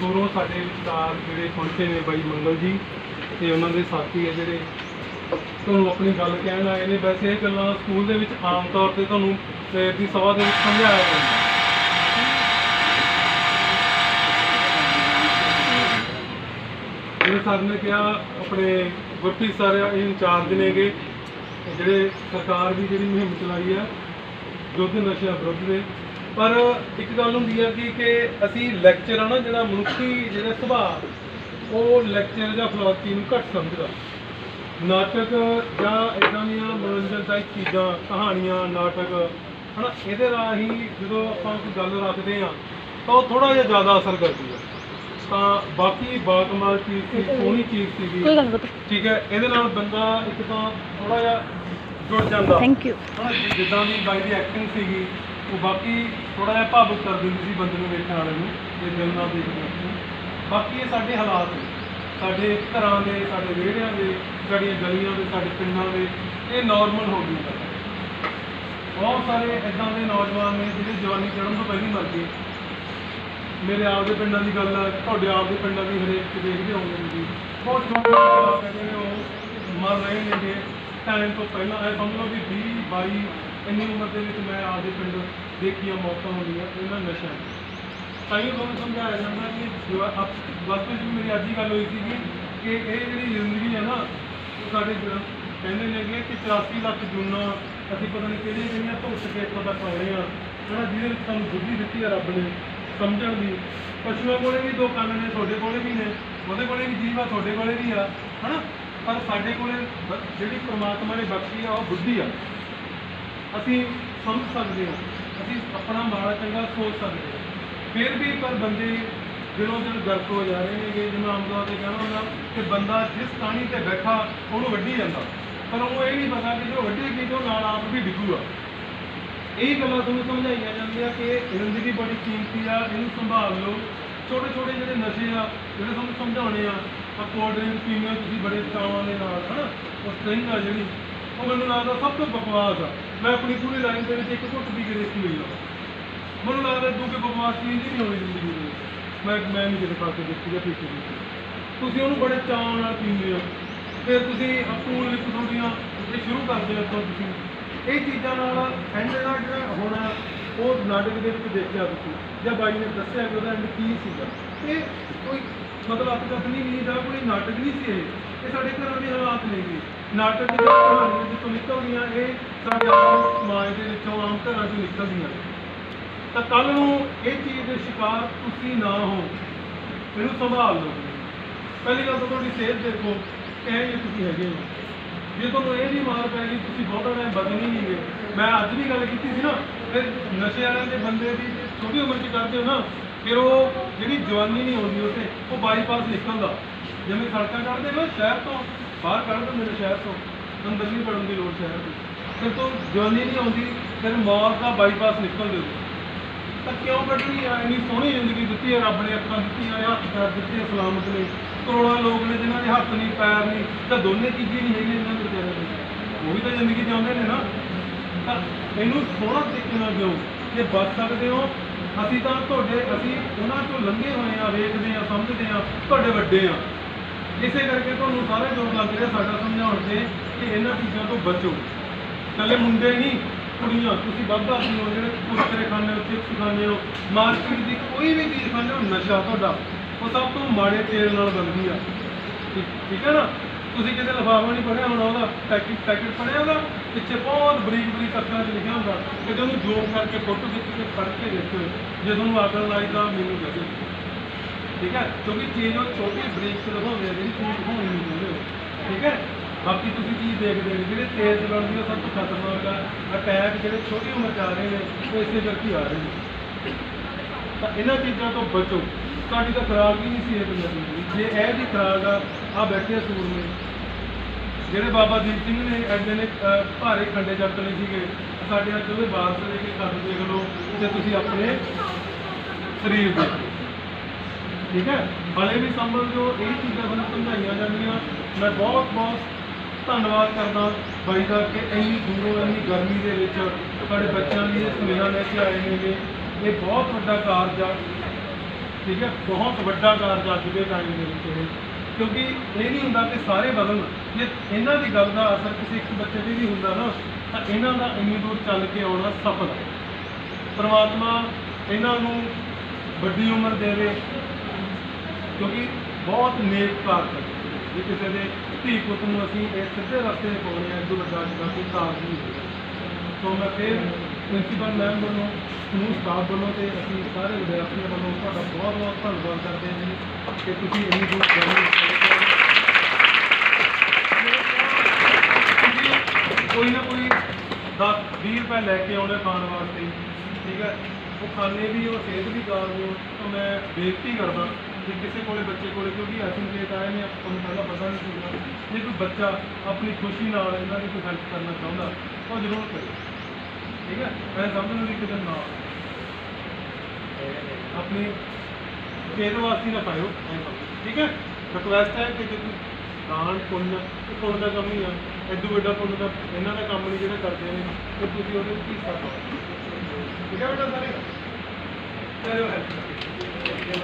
ਦੂਰੋਂ ਸਾਡੇ ਵਿਚਾਰ ਜਿਹੜੇ ਪਹੁੰਚੇ ਨੇ ਬਾਈ ਮੰਗਲ ਜੀ ਤੇ ਉਹਨਾਂ ਦੇ ਸਾਥੀ ਹੈ ਜਿਹੜੇ, ਤੁਹਾਨੂੰ ਆਪਣੀ ਗੱਲ ਕਹਿਣ ਆਏ ਨੇ। ਵੈਸੇ ਇਹ ਗੱਲਾਂ ਸਕੂਲ ਦੇ ਵਿੱਚ ਆਮ ਤੌਰ ਤੇ ਤੁਹਾਨੂੰ ਸਵੇਰ ਦੀ ਸਭਾ ਦੇ ਵਿੱਚ ਸਮਝਾਇਆ ਜਾਂਦਾ। ਜਿਵੇਂ ਸਰ ਨੇ ਕਿਹਾ, ਆਪਣੇ ਗੁਰਪ੍ਰੀਤ ਸਰ ਇਹ ਇੰਚਾਰਜ ਨੇਗੇ। ਜਿਹੜੇ ਸਰਕਾਰ ਦੀ ਜਿਹੜੀ ਮੁਹਿੰਮ ਚਲਾਈ ਹੈ ਯੁੱਧ ਨਸ਼ਾ ਵਿਰੁੱਧ ਦੇ ਪਰ ਇੱਕ ਗੱਲ ਹੁੰਦੀ ਹੈ ਕਿ ਕਿ ਅਸੀਂ ਲੈਕਚਰ ਆ ਨਾ ਜਿਹੜਾ ਮਨੁੱਖੀ ਜਿਹੜਾ ਸੁਭਾਅ ਉਹ ਲੈਕਚਰ ਜਾਂ ਫਲਸਫੀ ਨੂੰ ਘੱਟ ਸਮਝਦਾ। ਨਾਟਕ ਜਾਂ ਇਦਾਂ ਦੀਆਂ ਮਨੋਰੰਜਨ ਦਾ ਚੀਜ਼ਾਂ ਕਹਾਣੀਆਂ ਨਾਟਕ ਹਨਾ ਇਹਦੇ ਰਾਹੀਂ ਜਦੋਂ ਆਪਾਂ ਕੋਈ ਗੱਲ ਰੱਖਦੇ ਆ ਤਾਂ ਉਹ ਥੋੜਾ ਜਿਹਾ ਜ਼ਿਆਦਾ ਅਸਰ ਕਰਦੀ ਹੈ ਤਾਂ ਬਾਕੀ ਬਾਕਮਾਲ ਚੀਜ਼ ਸੀ ਸੋਹਣੀ ਚੀਜ਼ ਸੀਗੀ। ਕੋਈ ਗੱਲ ਨਹੀਂ ਠੀਕ ਹੈ ਇਹਦੇ ਨਾਲ ਬੰਦਾ ਇੱਕ ਤਾਂ ਥੋੜਾ ਜਿਹਾ ਜੁੜ ਜਾਂਦਾ। ਥੈਂਕ ਯੂ ਹਨਾ ਜਿੱਦਾਂ ਦੀ ਬਾਈ ਦੀ ਐਕਟਿੰਗ ਸੀਗੀ ਉਹ ਬਾਕੀ ਥੋੜਾ ਜਿਹਾ ਭਾਵੁਕ ਕਰ ਦਿੰਦੀ ਸੀ ਬੰਦੇ ਨੂੰ ਵੇਖਣ ਵਾਲੇ ਨੂੰ, ਜੇ ਦਿਲ ਨਾਲ ਦੇਖਦੇ ਹਾਂ ਬਾਕੀ ਇਹ ਸਾਡੇ ਹਾਲਾਤ ਨੇ। ਸਾਡੇ ਘਰਾਂ ਦੇ, ਸਾਡੇ ਵਿਹੜਿਆਂ ਦੇ, ਸਾਡੀਆਂ ਗਲੀਆਂ ਦੇ, ਸਾਡੇ ਪਿੰਡਾਂ ਦੇ, ਇਹ ਨਾਰਮਲ ਹੋ ਗਈ ਬਹੁਤ ਸਾਰੇ ਇਦਾਂ ਦੇ ਨੌਜਵਾਨ ਨੇ ਜਿਹੜੇ ਜਵਾਨੀ ਚੜ੍ਹਨ ਤੋਂ ਪਹਿਲਾਂ ਹੀ ਮਰ ਗਏ। ਮੇਰੇ ਆਪ ਦੇ ਪਿੰਡਾਂ ਦੀ ਗੱਲ ਹੈ ਤੁਹਾਡੇ ਆਪ ਦੇ ਪਿੰਡਾਂ ਦੀ ਹਰੇਕ ਚ ਦੇਖਦੇ ਹੋਵੋਗੇ ਜੀ ਬਹੁਤ ਛੋਟੇ ਜਵਾਕ ਹੈ ਉਹ ਮਰ ਰਹੇ ਨੇ ਟਾਈਮ ਤੋਂ ਪਹਿਲਾਂ, ਇਹ ਸਮਝ ਲਓ ਵੀ 20 22 ਇੰਨੀ ਉਮਰ ਦੇ ਵਿੱਚ ਮੈਂ ਆਪ ਦੇ ਪਿੰਡ ਦੇਖੀਆਂ ਮੌਤਾਂ ਹੁੰਦੀਆਂ ਇਹਨਾਂ ਨਸ਼ਿਆਂ ਤਾਂ ਹੀ ਤੁਹਾਨੂੰ ਸਮਝਾਇਆ ਜਾਂਦਾ ਕਿ ਜਵਾ- ਅਪ- ਵਾਸਤਵ ਵਿੱਚ ਮੇਰੀ ਅੱਜ ਹੀ ਗੱਲ ਹੋਈ ਸੀ ਕਿ ਇਹ ਜਿਹੜੀ ਜ਼ਿੰਦਗੀ ਹੈ ਨਾ, ਉਹ ਸਾਡੇ ਕਹਿੰਦੇ ਨੇਗੇ ਕਿ 84 ਲੱਖ ਜੂਨਾਂ ਅਸੀਂ ਪਤਾ ਨਹੀਂ ਕਿਹੜੀਆਂ ਕਿਹੜੀਆਂ ਧੁੱਟ ਕੇ ਇੱਥੋਂ ਤੱਕ ਆਏ ਆ ਹਨਾ ਜਿਹਦੇ ਵਿੱਚ ਸਾਨੂੰ ਬੁੱਧੀ ਦਿੱਤੀ ਆ ਰੱਬ ਨੇ ਸਮਝਣ ਦੀ। ਪਸ਼ੂਆਂ ਕੋਲੇ ਵੀ ਦੋ ਕੰਨ ਨੇ, ਤੁਹਾਡੇ ਕੋਲੇ ਵੀ ਨੇ, ਉਹਦੇ ਕੋਲੇ ਵੀ ਜੀਵ ਆ, ਤੁਹਾਡੇ ਕੋਲੇ ਵੀ ਆ, ਹਨਾ? ਪਰ ਸਾਡੇ ਕੋਲੇ ਜਿਹੜੀ ਪ੍ਰਮਾਤਮਾ ਨੇ ਬਖਸ਼ੀ ਆ, ਉਹ ਬੁੱਧੀ ਆ। ਅਸੀਂ ਸਮਝ ਸਕਦੇ ਹਾਂ, ਅਸੀਂ ਆਪਣਾ ਮਾੜਾ ਚੰਗਾ ਸੋਚ ਸਕਦੇ ਹਾਂ। ਫਿਰ ਵੀ ਪਰ ਬੰਦੇ ਦਿਲੋਂ ਦਿਨ ਗਰਕ ਹੋ ਜਾ ਰਹੇ ਨੇਗੇ ਜਿਵੇਂ ਆਮ ਤੌਰ ਤੇ ਕਹਿਣਾ ਹੁੰਦਾ ਕਿ ਬੰਦਾ ਜਿਸ ਟਾਣੀ ਤੇ ਬੈਠਾ, ਉਹਨੂੰ ਵੱਢੀ ਜਾਂਦਾ। ਪਰ ਉਹਨੂੰ ਇਹ ਨਹੀਂ ਪਤਾ ਕਿ ਜੋ ਵੱਢੇਗੀ ਜੋ ਨਾਲ ਆਪ ਵੀ ਡਿੱਗੂਗਾ ਇਹ ਗੱਲਾਂ ਤੁਹਾਨੂੰ ਸਮਝਾਈਆਂ ਜਾਂਦੀਆਂ ਕਿ ਜ਼ਿੰਦਗੀ ਬੜੀ ਕੀਮਤੀ ਆ, ਇਹਨੂੰ ਸੰਭਾਲ ਲਓ। ਛੋਟੇ ਛੋਟੇ ਜਿਹੜੇ ਨਸ਼ੇ ਆ, ਜਿਹੜੇ ਤੁਹਾਨੂੰ ਸਮਝਾਉਣੇ ਆ ਆ ਕੋਲਡ ਡਰਿੰਕ ਪੀਂਦੇ ਤੁਸੀਂ ਬੜੇ ਚਾਵਾਂ ਦੇ ਨਾਲ, ਹਨਾ? ਉਹ ਸਟ੍ਰਿੰਗ ਆ ਜਿਹੜੀ, ਉਹ ਮੈਨੂੰ ਲੱਗਦਾ ਸਭ ਤੋਂ ਬਕਵਾਸ ਆ। ਮੈਂ ਆਪਣੀ ਪੂਰੀ ਲਾਈਨ ਦੇ ਵਿੱਚ ਇੱਕ ਘੁੱਟ ਵੀ ਕੇ ਦੇਖੀ ਹੋਈ ਮੈਨੂੰ ਲੱਗਦਾ ਦੂਜੇ ਬਕਵਾਸ ਚੀਜ਼ ਹੀ ਨਹੀਂ ਹੋਣੀ ਜ਼ਿੰਦਗੀ ਦੇ ਵਿੱਚ ਮੈਂ ਮੈਂ ਨਹੀਂ ਕਿਤੇ ਪਾਸੇ ਦੇਖੀ ਜਾਂ ਪੀਤੀ ਦੇਖੀ ਤੁਸੀਂ ਉਹਨੂੰ ਬੜੇ ਚਾਅ ਨਾਲ ਪੀਂਦੇ ਹੋ ਫਿਰ ਤੁਸੀਂ ਪੂਲ ਵਿੱਚ ਤੁਹਾਡੀਆਂ ਇਹ ਸ਼ੁਰੂ ਕਰਦੇ ਹੋ ਤਾਂ ਤੁਸੀਂ। ਇਹ ਚੀਜ਼ਾਂ ਨਾਲ ਐਂਡ ਦਾ ਜਿਹੜਾ ਹੋਣਾ ਉਹ ਨਾਟਕ ਦੇ ਵਿੱਚ ਦੇਖਿਆ ਤੁਸੀਂ। ਜਾਂ ਬਾਈ ਨੇ ਦੱਸਿਆ ਕਿ ਉਹਦਾ ਐਂਡ ਕੀ ਸੀਗਾ। ਇਹ ਕੋਈ ਮਤਲਬ ਅੱਤ ਤੱਕ ਨਹੀਂ ਦਾ ਕੋਈ ਨਾਟਕ ਨਹੀਂ ਸੀ ਇਹ। ਇਹ ਸਾਡੇ ਘਰਾਂ ਦੇ ਹਾਲਾਤ ਨੇ ਜੀ। ਨਾਟਕ ਦੀਆਂ ਕਹਾਣੀਆਂ ਜਿੱਥੋਂ ਨਿਕਲਦੀਆਂ, ਇਹ ਸਾਡੇ ਆਮ ਸਮਾਜ ਦੇ ਵਿੱਚੋਂ ਆਮ ਘਰਾਂ ਚੋਂ ਨਿਕਲਦੀਆਂ। ਤਾਂ ਕੱਲ ਨੂੰ ਇਹ ਚੀਜ਼ ਦੇ ਸ਼ਿਕਾਰ ਤੁਸੀਂ ਨਾ ਹੋ। ਇਹਨੂੰ ਸੰਭਾਲ ਲਓ। ਪਹਿਲੀ ਗੱਲ ਤਾਂ ਤੁਹਾਡੀ ਸਿਹਤ ਦੇਖੋ ਕਿਹੋ ਜਿਹੇ ਤੁਸੀਂ ਹੈਗੇ ਹੋ। ਜੇ ਤੁਹਾਨੂੰ ਇਹ ਨਹੀਂ ਮਾਰ ਪੈ ਗਈ, ਤੁਸੀਂ ਬਹੁਤਾ ਟਾਈਮ ਬਦਲ ਨਹੀਂ ਗਏ ਮੈਂ ਅੱਜ ਵੀ ਗੱਲ ਕੀਤੀ ਸੀ ਨਾ, ਫਿਰ ਨਸ਼ੇ ਵਾਲਿਆਂ ਦੇ ਬੰਦੇ ਦੀ ਛੋਟੀ ਉਮਰ 'ਚ ਕਰਦੇ ਹੋ ਨਾ, ਫਿਰ ਉਹ ਜਿਹੜੀ ਜਵਾਨੀ ਨਹੀਂ ਆਉਂਦੀ ਉੱਥੇ, ਉਹ ਬਾਈਪਾਸ ਨਿਕਲਦਾ ਜਿਵੇਂ ਸੜਕਾਂ ਕੱਢਦੇ ਨਾ ਸ਼ਹਿਰ ਤੋਂ, ਬਾਹਰ ਕੱਢ ਦਿੰਦੇ ਸ਼ਹਿਰ ਤੋਂ। ਅੰਦਰ ਨਹੀਂ ਵੜਨ ਦੀ ਲੋੜ ਸ਼ਹਿਰ ਦੀ। ਫਿਰ ਤੋਂ ਜਵਾਨੀ ਨਹੀਂ ਆਉਂਦੀ, ਫਿਰ ਮੌਤ ਦਾ ਬਾਈਪਾਸ ਨਿਕਲਦੇ ਹੋ ਤਾਂ ਕਿਉਂ ਕੱਢਣੀ ਆ? ਇੰਨੀ ਸੋਹਣੀ ਜ਼ਿੰਦਗੀ ਦਿੱਤੀ ਹੈ ਰੱਬ ਨੇ, ਆਪਾਂ ਦਿੱਤੀਆਂ ਨੇ ਹੱਥ ਪੈਰ ਦਿੱਤੇ ਸਲਾਮਤ ਨੇ ਕਰੋੜਾਂ ਲੋਕ ਨੇ ਜਿਨ੍ਹਾਂ ਦੇ ਹੱਥ ਨਹੀਂ, ਪੈਰ ਨਹੀਂ, ਤਾਂ ਦੋਨੇ ਚੀਜ਼ਾਂ ਨਹੀਂ ਹੈਗੀਆਂ ਇਹਨਾਂ ਦੇ ਵਿਚਾਰਿਆਂ ਦੇ। ਉਹ ਵੀ ਤਾਂ ਜ਼ਿੰਦਗੀ ਜਿਉਂਦੇ ਨੇ ਨਾ। ਤਾਂ ਇਹਨੂੰ ਸੋਹਣਾ ਤਰੀਕੇ ਨਾਲ ਦਿਓ ਜੇ ਬਚ ਸਕਦੇ ਹੋ, ਅਸੀਂ ਤਾਂ ਤੁਹਾਡੇ, ਅਸੀਂ ਉਹਨਾਂ ਤੋਂ ਲੰਘੇ ਹੋਏ ਆ, ਵੇਖਦੇ ਆ, ਸਮਝਦੇ ਆ, ਤੁਹਾਡੇ ਵੱਡੇ ਆ। ਇਸੇ ਕਰਕੇ ਤੁਹਾਨੂੰ ਸਾਰੇ ਲੋਕ ਲੱਗ ਰਿਹਾ ਸਾਡਾ ਸਮਝਾਉਣ ਤੇ ਕਿ ਇਹਨਾਂ ਚੀਜ਼ਾਂ ਤੋਂ ਬਚੋ। ਕੱਲੇ ਮੁੰਡੇ ਨਹੀਂ, ਕੁੜੀਆਂ। ਤੁਸੀਂ ਵੱਧ ਆਦਮੀ ਹੋ, ਜਿਹੜੇ ਕੁਰਕਰੇ ਖਾਂਦੇ ਹੋ, ਚਿਪਸ ਖਾਂਦੇ ਹੋ, ਮਾਰਕੀਟ ਦੀ ਕੋਈ ਵੀ ਚੀਜ਼ ਖਾਂਦੇ ਹੋ, ਨਸ਼ਾ ਤੁਹਾਡਾ। ਉਹ ਸਭ ਤੋਂ ਮਾੜੇ ਤੇਲ ਨਾਲ ਬਣਦੀ ਆ। ਠੀਕ ਠੀਕ ਹੈ ਨਾ? ਤੁਸੀਂ ਕਿਤੇ ਲਿਫਾਫਾ ਨਹੀਂ ਪੜਿਆ ਹੋਣਾ ਉਹਦਾ? ਪੈਕਟ ਪੈਕਟ ਪੜਿਆ ਉਹਦਾ? ਪਿੱਛੇ ਬਹੁਤ ਬਰੀਕ ਬਰੀਕ ਅੱਖਰਾਂ 'ਚ ਲਿਖਿਆ ਹੁੰਦਾ। ਕਿ ਉਹਨੂੰ ਜੋਬ ਕਰਕੇ ਫੋਟੋ ਖਿੱਚ ਕੇ ਪੜ੍ਹ ਕੇ ਦੇਖੋ ਜੇ ਤੁਹਾਨੂੰ ਆਕਲ ਲਾਈ ਤਾਂ ਮੈਨੂੰ ਦੱਸੋ। ਠੀਕ ਹੈ? ਕਿਉਂਕਿ ਚੀਜ਼ ਉਹ ਛੋਟੀ, ਬਰੀਕ ਚ ਦਿਖਾਉਂਦੇ ਆ, ਜਿਹੜੀ ਚੀਜ਼ ਦਿਖਾਉਣੀ ਨਹੀਂ ਚਾਹੁੰਦੇ ਹੋ। ਠੀਕ ਹੈ? ਬਾਕੀ ਤੁਸੀਂ ਚੀਜ਼ ਦੇਖਦੇ ਹੋ? ਜਿਹੜੇ ਤੇਜ਼ ਚਲਾਉਂਦੇ ਉਹ ਸਭ ਤੋਂ ਖਤਰਨਾਕ ਆ। ਅਟੈਕ ਜਿਹੜੇ ਛੋਟੀ ਉਮਰ 'ਚ ਆ ਰਹੇ ਨੇ, ਉਹ ਇਸੇ ਕਰਕੇ ਆ ਰਹੇ ਨੇ। ਤਾਂ ਇਹਨਾਂ ਚੀਜ਼ਾਂ ਤੋਂ ਬਚੋ। ਸਾਡੀ ਤਾਂ ਖੁਰਾਕ ਹੀ ਨਹੀਂ ਸੀ ਇਹ ਪੰਜਾਬੀ ਦੀ। ਜੇ ਇਹ ਦੀ ਖੁਰਾਕ ਆ ਆ ਬੈਠੇ ਸੂਰ ਨੇ ਜਿਹੜੇ ਬਾਬਾ ਦੀਪ ਸਿੰਘ ਨੇ ਐਡੇ ਨੇ ਭਾਰੇ ਖੰਡੇ ਚੱਕਣੇ ਸੀਗੇ, ਸਾਡੇ ਅੱਜ ਉਹਦੇ ਵਾਰਸ ਦੇ ਕੇ ਕੱਦ ਦੇਖ ਲਓ ਤੇ ਤੁਸੀਂ ਆਪਣੇ ਸਰੀਰ ਦੇਖੋ ਠੀਕ ਹੈ? ਹਲੇ ਵੀ ਸੰਭਲ ਜੋ ਇਹ ਚੀਜ਼ਾਂ ਸਾਨੂੰ ਸਮਝਾਈਆਂ ਜਾਂਦੀਆਂ। ਮੈਂ ਬਹੁਤ ਬਹੁਤ ਧੰਨਵਾਦ ਕਰਦਾ ਬਾਈ ਦਾ ਕਿ ਇੰਨੀ ਦੂਰੋਂ ਇੰਨੀ ਗਰਮੀ ਦੇ ਵਿੱਚ ਸਾਡੇ ਬੱਚਿਆਂ ਲਈ ਇਹ ਸੁਨੇਹਾ ਲੈ ਕੇ ਆਏ ਨੇ ਇਹ ਬਹੁਤ ਵੱਡਾ ਕਾਰਜ ਆ। ਠੀਕ ਹੈ? ਬਹੁਤ ਵੱਡਾ ਕਾਰਜ ਅੱਜ ਦੇ ਟਾਈਮ ਦੇ ਵਿੱਚ ਇਹ। ਕਿਉਂਕਿ ਇਹ ਨਹੀਂ ਹੁੰਦਾ ਕਿ ਸਾਰੇ ਬਦਲਣ ਜੇ ਇਹਨਾਂ ਦੀ ਗੱਲ ਦਾ ਅਸਰ ਕਿਸੇ ਇੱਕ ਬੱਚੇ ਤੇ ਵੀ ਹੁੰਦਾ ਨਾ, ਤਾਂ ਇਹਨਾਂ ਦਾ ਇੰਨੀ ਦੂਰ ਚੱਲ ਕੇ ਆਉਣਾ ਸਫਲ ਹੈ ਪਰਮਾਤਮਾ ਇਹਨਾਂ ਨੂੰ ਵੱਡੀ ਉਮਰ ਦੇਵੇ, ਕਿਉਂਕਿ ਬਹੁਤ ਨੇਕ ਕਾਰਜ ਹੈ ਜੇ ਕਿਸੇ ਦੇ ਧੀ ਪੁੱਤ ਨੂੰ ਅਸੀਂ ਇਸ ਸਿੱਧੇ ਰਸਤੇ ਤੇ ਪਾਉਣੇ ਆ ਇਦੋਂ ਵੱਡਾ ਜਿਹੜਾ ਕੋਈ ਕਾਰਜ ਨਹੀਂ ਹੋਵੇਗਾ ਸੋ ਮੈਂ ਫਿਰ ਪ੍ਰਿੰਸੀਪਲ ਮੈਮ ਵੱਲੋਂ ਸਮੂਹ ਸਟਾਫ ਵੱਲੋਂ ਤੇ ਅਸੀਂ ਸਾਰੇ ਵਿਦਿਆਰਥੀਆਂ ਵੱਲੋਂ ਤੁਹਾਡਾ ਬਹੁਤ ਬਹੁਤ ਧੰਨਵਾਦ ਕਰਦੇ ਹਾਂ ਜੀ ਕਿ ਤੁਸੀਂ ਇੰਨੀ ਦੂਰ ਜਾਣ ਕੋਈ ਨਾ ਕੋਈ 10 20 ਰੁਪਏ ਲੈ ਕੇ ਆਉਣੇ ਖਾਣ ਵਾਸਤੇ, ਠੀਕ ਹੈ? ਉਹ ਖਾਣੇ ਵੀ ਉਹ ਸਿਹਤ ਵੀ ਕਾਰਨ ਹੋ ਤਾਂ ਮੈਂ ਬੇਨਤੀ ਕਰਦਾ ਜੇ ਕਿਸੇ ਕੋਲੇ ਬੱਚੇ ਕੋਲੇ, ਕਿਉਂਕਿ ਅਸੀਂ ਜੇ ਆਏ ਨੇ ਆਪਾਂ ਪਹਿਲਾਂ ਪਤਾ ਨਹੀਂ ਸੀਗਾ ਜੇ ਕੋਈ ਬੱਚਾ ਆਪਣੀ ਖੁਸ਼ੀ ਨਾਲ ਇਹਨਾਂ ਦੀ ਕੋਈ ਹੈਲਪ ਕਰਨਾ ਚਾਹੁੰਦਾ ਉਹ ਜ਼ਰੂਰ ਕਰੇ। ਠੀਕ ਹੈ? ਮੈਂ ਸਮਝਣ ਦੀ ਕਿਤੇ ਨਾ ਆਪਣੀ ਸਿਹਤ ਵਾਸਤੇ ਨਾ ਪਾਇਓ ਐਂ ਠੀਕ ਹੈ? ਰਿਕੁਐਸਟ ਹੈ ਕਿ ਜੇ ਕੋਈ ਦਾਨ, ਪੁੰਨ, ਇਹ ਪੁੰਨ ਦਾ ਕੰਮ ਹੀ ਆ। ਐਡੂ ਵੱਡਾ ਪੁੰਨ ਦਾ ਇਹਨਾਂ ਦਾ ਕੰਮ ਨਹੀਂ, ਜਿਹੜਾ ਕਰਦੇ ਨੇ। ਉਹ ਤੁਸੀਂ ਉਹਦੇ ਵਿੱਚ ਹਿੱਸਾ ਪਾਓ। ਠੀਕ ਹੈ ਬੇਟਾ ਸਾਰੇ? ਚਲੋ ਹੈਲਪ